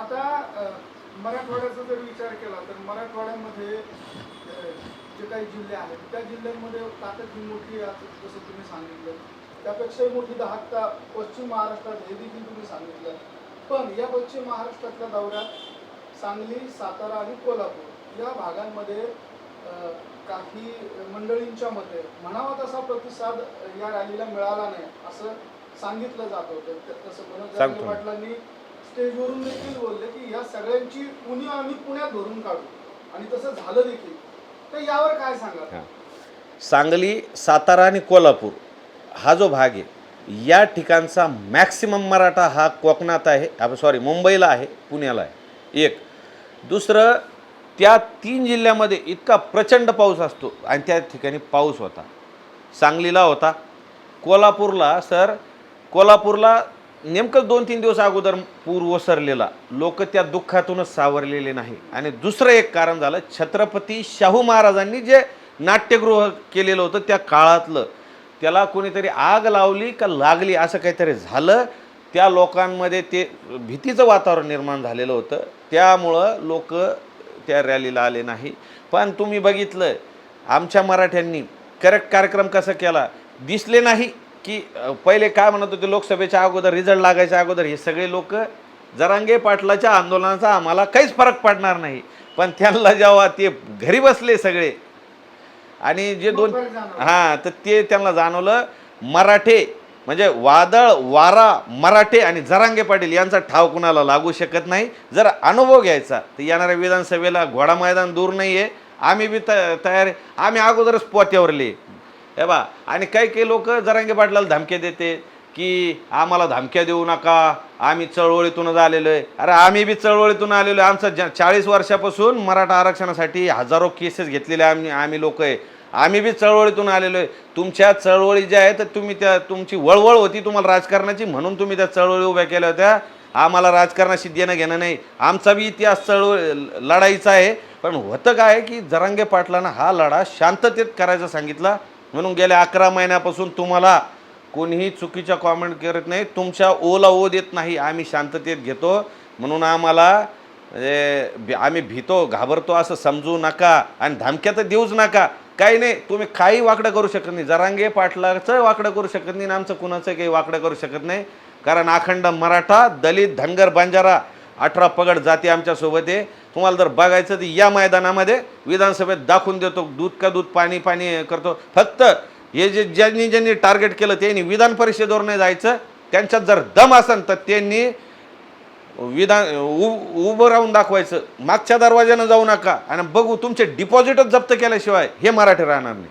आता मराठवाड्याचा जर विचार केला तर मराठवाड्यामध्ये जे काही जिल्हे आहेत त्या जिल्ह्यांमध्ये ताकद ही मोठी जसं तुम्ही सांगितलं. त्यापेक्षाही मोठी दाहकता पश्चिम महाराष्ट्रात हे देखील तुम्ही सांगितलं. पण या पश्चिम महाराष्ट्रातल्या दौऱ्यात सांगली सातारा आणि कोल्हापूर या भागांमध्ये काही मंडळींच्या मते म्हणावा तसा प्रतिसाद या रॅलीला मिळाला नाही असं सांगितलं जात होतं. तसं मनोज सांगतो. जरांगे मी. पाटलांनी स्टेजवरून देखील बोलले की या सगळ्यांची उणीव आम्ही पुण्यात भरून काढू. आणि तसं झालं देखील. तर यावर काय सांगा हां. सांगली सातारा आणि कोल्हापूर हा जो भाग आहे या ठिकाणचा मॅक्सिमम मराठा हा कोकणात आहे सॉरी मुंबईला आहे पुण्याला आहे. एक. दुसरं त्या तीन जिल्ह्यामध्ये इतका प्रचंड पाऊस असतो आणि त्या ठिकाणी पाऊस होता. सांगलीला होता. कोल्हापूरला सर कोल्हापूरला नेमकं दोन तीन दिवस अगोदर पूर ओसरलेला. लोक त्या दुःखातूनच सावरलेले नाही. आणि दुसरं एक कारण झालं छत्रपती शाहू महाराजांनी जे नाट्यगृह केलेलं होतं त्या काळातलं त्याला कोणीतरी आग लावली का लागली असं काहीतरी झालं. त्या लोकांमध्ये ते भीतीचं वातावरण निर्माण झालेलं होतं. त्यामुळं लोक त्या रॅलीला आले नाही. पण तुम्ही बघितलं आमच्या मराठ्यांनी करेक्ट कार्यक्रम कसा केला? दिसले नाही. की पहिले काय म्हणत होते लोकसभेच्या अगोदर रिझल्ट लागायच्या अगोदर हे सगळे लोक जरांगे पाटलाच्या आंदोलनाचा आम्हाला काहीच फरक पडणार नाही. पण त्यांना जेव्हा ते घरी बसले सगळे आणि जे दोन. हां तर ते त्यांना जाणवलं मराठे म्हणजे वादळ वारा मराठे आणि जरांगे पाटील यांचा ठाव कुणाला लागू शकत नाही. जर अनुभव घ्यायचा तर येणाऱ्या विधानसभेला घोडा मैदान दूर नाही आहे आम्ही बी त तयार आम्ही अगोदरच पोत्यावरले. हे बा आणि काही काही लोक जरांगे पाटलाला धमक्या देते की आम्हाला धमक्या देऊ नका आम्ही चळवळीतूनच आलेलो आहे. अरे आम्ही बी चळवळीतून आलेलो आहे. आमचं ज चाळीस वर्षापासून मराठा आरक्षणासाठी हजारो केसेस घेतलेले आम्ही आम्ही लोक आहे. आम्ही बी चळवळीतून आलेलो आहे. तुमच्या चळवळी ज्या आहेत तुम्ही त्या तुमची वळवळ होती तुम्हाला राजकारणाची म्हणून तुम्ही त्या चळवळी उभ्या केल्या होत्या. आम्हाला राजकारणाशी देणं घेणं नाही. आमचा बी इतिहास चळवळ लढाईचा आहे. पण होतं काय की जरांगे पाटलांना हा लढा शांततेत करायचा सांगितला. म्हणून गेल्या अकरा महिन्यापासून तुम्हाला कोणीही चुकीच्या कॉमेंट करत नाही. तुमच्या ओला ओ देत नाही. आम्ही शांततेत घेतो. म्हणून आम्हाला आम्ही भीतो घाबरतो असं समजू नका आणि धमक्या तर देऊच नका. काही नाही तुम्ही काही वाकडं करू शकत नाही. जरांगे पाटलाचं वाकडं करू शकत नाही आणि आमचं कुणाचं काही वाकडं करू शकत नाही. कारण अखंड मराठा दलित धनगर बंजारा अठरा पगड जाती आमच्यासोबत आहे. तुम्हाला जर बघायचं तर या मैदानामध्ये विधानसभेत दाखवून देतो दूध का दूध पाणी पाणी करतो. फक्त हे जे ज्यांनी ज्यांनी टार्गेट केलं त्यांनी विधान परिषदेवर नाही जायचं. त्यांच्यात जर दम असेल तर त्यांनी विधान उ- उभं राहून दाखवायचं. मागच्या दरवाज्यानं जाऊ नका. आणि बघू तुमचे डिपॉझिटच जप्त केल्याशिवाय हे मराठी राहणार नाही.